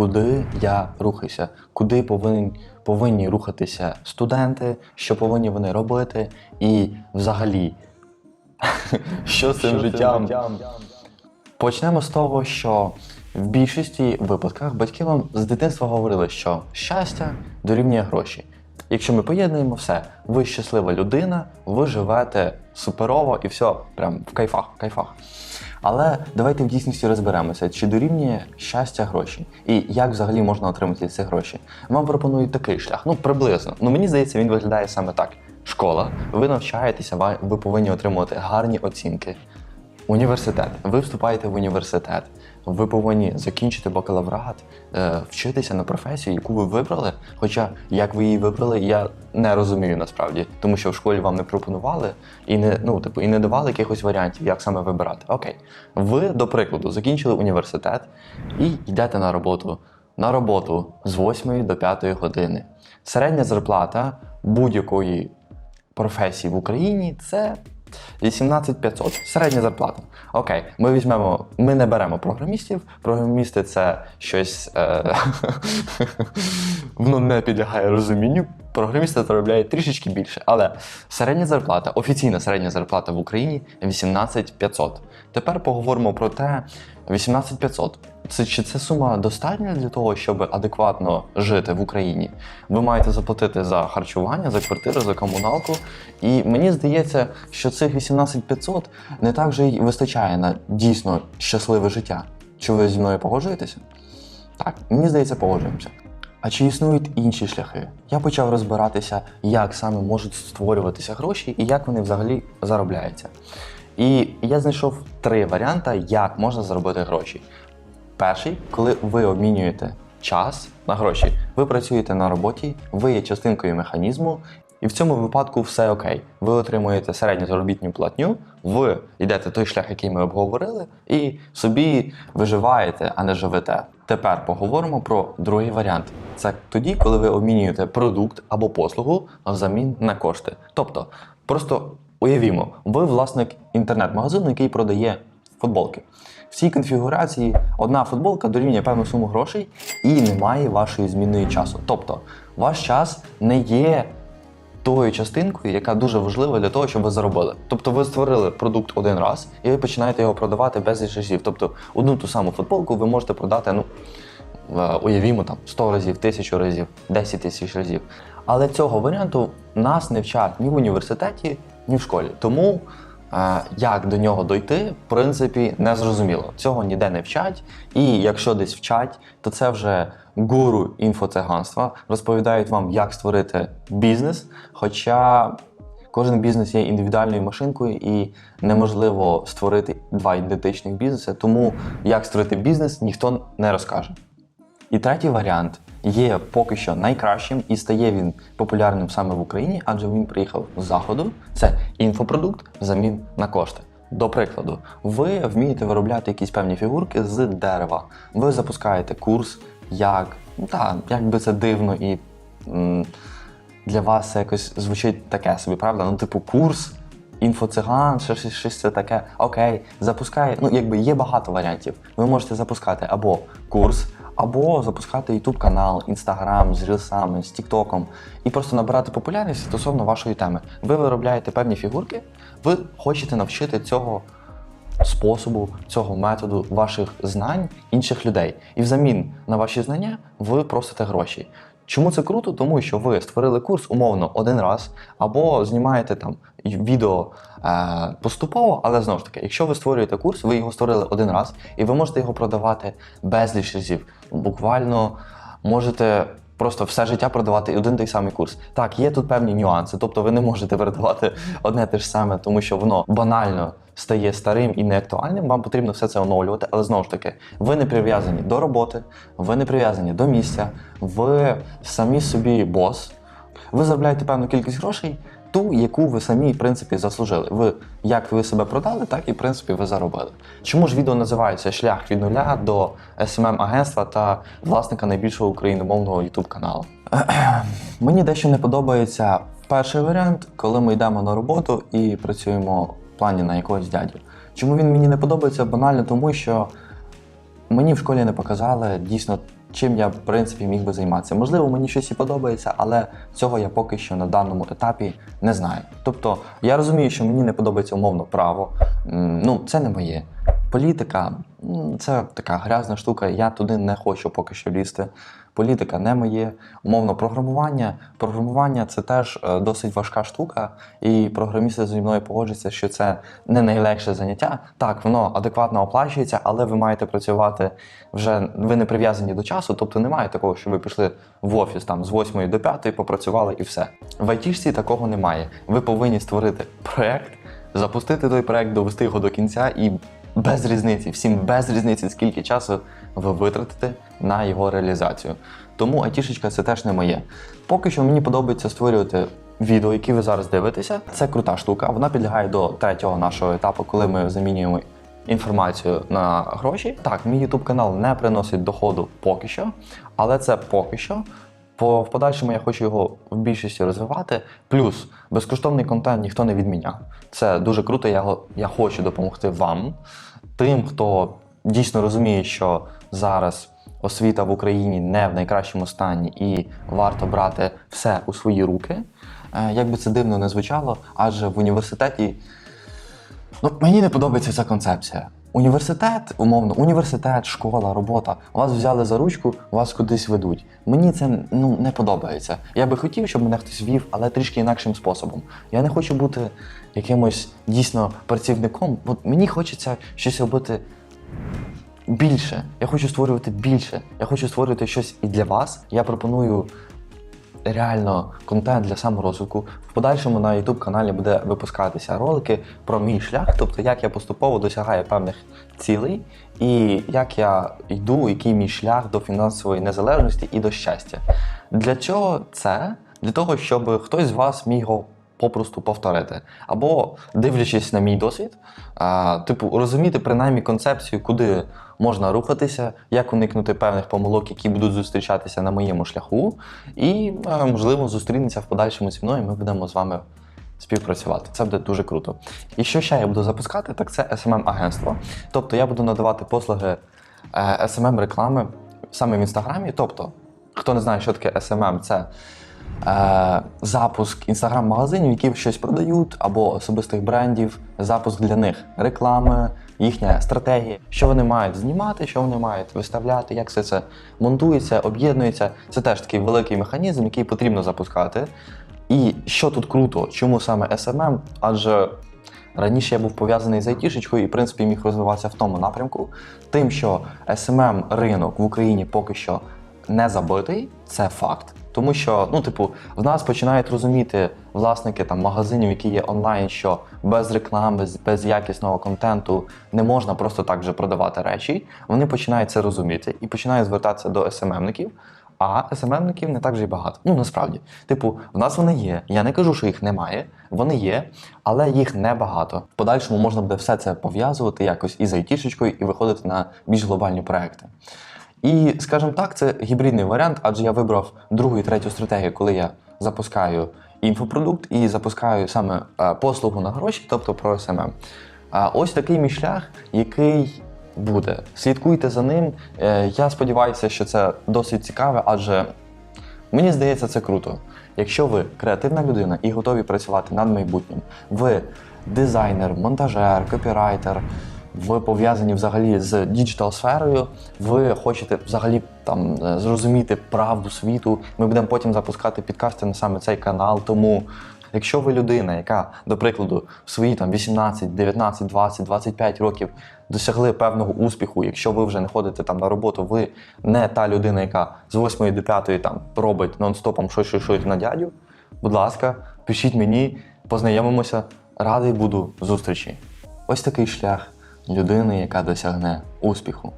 куди я рухаюся, куди повинні, повинні рухатися студенти, що повинні вони робити, і взагалі, що з цим життям. Почнемо з того, що в більшості випадках батьки вам з дитинства говорили, що щастя дорівнює гроші. Якщо ми поєднуємо все, ви щаслива людина, ви живете суперово і все, прям в кайфах, в кайфах. Але давайте в дійсності розберемося, чи дорівнює щастя гроші, і як взагалі можна отримати ці гроші. Вам пропонують такий шлях, ну приблизно. Ну мені здається, він виглядає саме так: школа, ви навчаєтеся, ви повинні отримувати гарні оцінки. Університет. Ви вступаєте в університет. Ви повинні закінчити бакалаврат, е, вчитися на професію, яку ви вибрали. Хоча як ви її вибрали, я не розумію насправді, тому що в школі вам не пропонували і не ну типу і не давали якихось варіантів, як саме вибирати. Окей, ви до прикладу закінчили університет і йдете на роботу. На роботу з 8 до 5 години. Середня зарплата будь-якої професії в Україні це 18 500 середня зарплата. Окей, ми візьмемо, ми не беремо програмістів. Програмісти це щось е, воно не підлягає розумінню. Програмісти заробляють трішечки більше, але середня зарплата, офіційна середня зарплата в Україні 18 500. Тепер поговоримо про те, 18 500. Це чи це сума достатня для того, щоб адекватно жити в Україні? Ви маєте заплатити за харчування, за квартиру, за комуналку. І мені здається, що цих 18 500 не так же й вистачає на дійсно щасливе життя. Чи ви зі мною погоджуєтеся? Так, мені здається, погоджуємося. А чи існують інші шляхи? Я почав розбиратися, як саме можуть створюватися гроші і як вони взагалі заробляються. І я знайшов три варіанти, як можна заробити гроші. Перший, коли ви обмінюєте час на гроші, ви працюєте на роботі, ви є частинкою механізму, і в цьому випадку все окей. Ви отримуєте середню заробітну платню, ви йдете той шлях, який ми обговорили, і собі виживаєте, а не живете. Тепер поговоримо про другий варіант. Це тоді, коли ви обмінюєте продукт або послугу взамін на кошти. Тобто, просто уявімо, ви власник інтернет-магазину, який продає футболки. В цій конфігурації одна футболка дорівнює певну суму грошей і немає вашої змінної часу. Тобто, ваш час не є тою частинкою, яка дуже важлива для того, щоб ви заробили. Тобто ви створили продукт один раз і ви починаєте його продавати без разів. Тобто одну ту саму футболку ви можете продати, ну е, уявімо там 100 разів, 1000 разів, 10 тисяч разів. Але цього варіанту нас не вчать ні в університеті, ні в школі. Тому як до нього дойти, в принципі, не зрозуміло. Цього ніде не вчать. І якщо десь вчать, то це вже гуру інфоциганства розповідають вам, як створити бізнес. Хоча кожен бізнес є індивідуальною машинкою і неможливо створити два ідентичних бізнеси. Тому як створити бізнес, ніхто не розкаже. І третій варіант є поки що найкращим і стає він популярним саме в Україні, адже він приїхав з заходу. Це інфопродукт взамін на кошти. До прикладу, ви вмієте виробляти якісь певні фігурки з дерева. Ви запускаєте курс, як ну та як би це дивно і м, для вас це якось звучить таке собі, правда? Ну, типу, курс, інфоциган, щось, щось, це таке. Окей, запускає. Ну, якби є багато варіантів. Ви можете запускати або курс, або запускати YouTube канал, Instagram з рілсами, з Тіктоком і просто набирати популярність стосовно вашої теми. Ви виробляєте певні фігурки, ви хочете навчити цього способу, цього методу ваших знань інших людей. І взамін на ваші знання ви просите гроші. Чому це круто? Тому що ви створили курс умовно один раз, або знімаєте там відео е, поступово, але знову ж таки, якщо ви створюєте курс, ви його створили один раз, і ви можете його продавати безліч разів. Буквально можете просто все життя продавати один той самий курс. Так, є тут певні нюанси, тобто ви не можете передавати одне те ж саме, тому що воно банально стає старим і неактуальним. Вам потрібно все це оновлювати, але знову ж таки, ви не прив'язані до роботи, ви не прив'язані до місця, ви самі собі бос. Ви заробляєте певну кількість грошей, ту, яку ви самі, в принципі, заслужили. Ви як ви себе продали, так і в принципі ви заробили. Чому ж відео називається Шлях від нуля до smm агентства та власника найбільшого україномовного youtube каналу? Мені дещо не подобається перший варіант, коли ми йдемо на роботу і працюємо в плані на якогось дядю. Чому він мені не подобається? Банально тому, що мені в школі не показали дійсно чим я в принципі міг би займатися. Можливо, мені щось і подобається, але цього я поки що на даному етапі не знаю. Тобто я розумію, що мені не подобається умовно право. Ну, це не моє. Політика це така грязна штука. Я туди не хочу поки що лізти. Політика не моє. Умовно, програмування. Програмування це теж е, досить важка штука, і програмісти зі мною погоджуються, що це не найлегше заняття. Так, воно адекватно оплачується, але ви маєте працювати вже ви не прив'язані до часу, тобто немає такого, що ви пішли в офіс там з 8 до 5, попрацювали і все. В айтішці такого немає. Ви повинні створити проект, запустити той проект, довести його до кінця і без різниці, всім без різниці, скільки часу ви витратите на його реалізацію. Тому айтішечка це теж не моє. Поки що мені подобається створювати відео, які ви зараз дивитеся. Це крута штука. Вона підлягає до третього нашого етапу, коли ми замінюємо інформацію на гроші. Так, мій YouTube канал не приносить доходу поки що, але це поки що. По в подальшому я хочу його в більшості розвивати. Плюс безкоштовний контент ніхто не відміняв. Це дуже круто. Я, я хочу допомогти вам, тим, хто дійсно розуміє, що зараз освіта в Україні не в найкращому стані і варто брати все у свої руки. Е, Як би це дивно не звучало, адже в університеті Ну, мені не подобається ця концепція. Університет, умовно, університет, школа, робота. Вас взяли за ручку, вас кудись ведуть. Мені це ну, не подобається. Я би хотів, щоб мене хтось вів, але трішки інакшим способом. Я не хочу бути якимось дійсно працівником, бо мені хочеться щось робити більше. Я хочу створювати більше. Я хочу створювати щось і для вас. Я пропоную реально контент для саморозвитку. В подальшому на YouTube каналі буде випускатися ролики про мій шлях, тобто як я поступово досягаю певних цілей, і як я йду, який мій шлях до фінансової незалежності і до щастя. Для чого це? Для того, щоб хтось з вас міг його попросту повторити. Або дивлячись на мій досвід, а, типу, розуміти принаймні концепцію, куди можна рухатися, як уникнути певних помилок, які будуть зустрічатися на моєму шляху, і, е, можливо, зустрінеться в подальшому зі мною, ми будемо з вами співпрацювати. Це буде дуже круто. І що ще я буду запускати, так це smm агентство Тобто я буду надавати послуги е, smm реклами саме в інстаграмі. Тобто, хто не знає, що таке SMM, це е, запуск інстаграм-магазинів, які щось продають, або особистих брендів, запуск для них реклами, їхня стратегія, що вони мають знімати, що вони мають виставляти, як все це монтується, об'єднується. Це теж такий великий механізм, який потрібно запускати. І що тут круто, чому саме SMM? Адже раніше я був пов'язаний з айтішечкою і, в принципі, міг розвиватися в тому напрямку. Тим, що SMM ринок в Україні поки що не забитий, це факт. Тому що, ну, типу, в нас починають розуміти власники там магазинів, які є онлайн, що без реклами, без, без якісного контенту не можна просто так же продавати речі. Вони починають це розуміти і починають звертатися до SMM-ників. А SMM-ників не так вже й багато. Ну насправді, типу, в нас вони є. Я не кажу, що їх немає. Вони є, але їх небагато. В подальшому можна буде все це пов'язувати якось із айтішечкою і виходити на більш глобальні проекти. І, скажімо так, це гібридний варіант, адже я вибрав другу і третю стратегію, коли я запускаю інфопродукт і запускаю саме е, послугу на гроші, тобто про SMM. А ось такий мій шлях, який буде. Слідкуйте за ним. Е, Я сподіваюся, що це досить цікаве, адже мені здається, це круто. Якщо ви креативна людина і готові працювати над майбутнім, ви дизайнер, монтажер, копірайтер, ви пов'язані взагалі з діджитал сферою, ви хочете взагалі там е, зрозуміти правду світу. Ми будемо потім запускати підкасти на саме цей канал. Тому, якщо ви людина, яка, до прикладу, в свої там 18, 19, 20, 25 років досягли певного успіху, якщо ви вже не ходите там на роботу, ви не та людина, яка з 8 до 5 там робить нон-стопом щось щось щось на дядю. Будь ласка, пишіть мені, познайомимося. Радий буду зустрічі. Ось такий шлях людини, яка досягне успіху.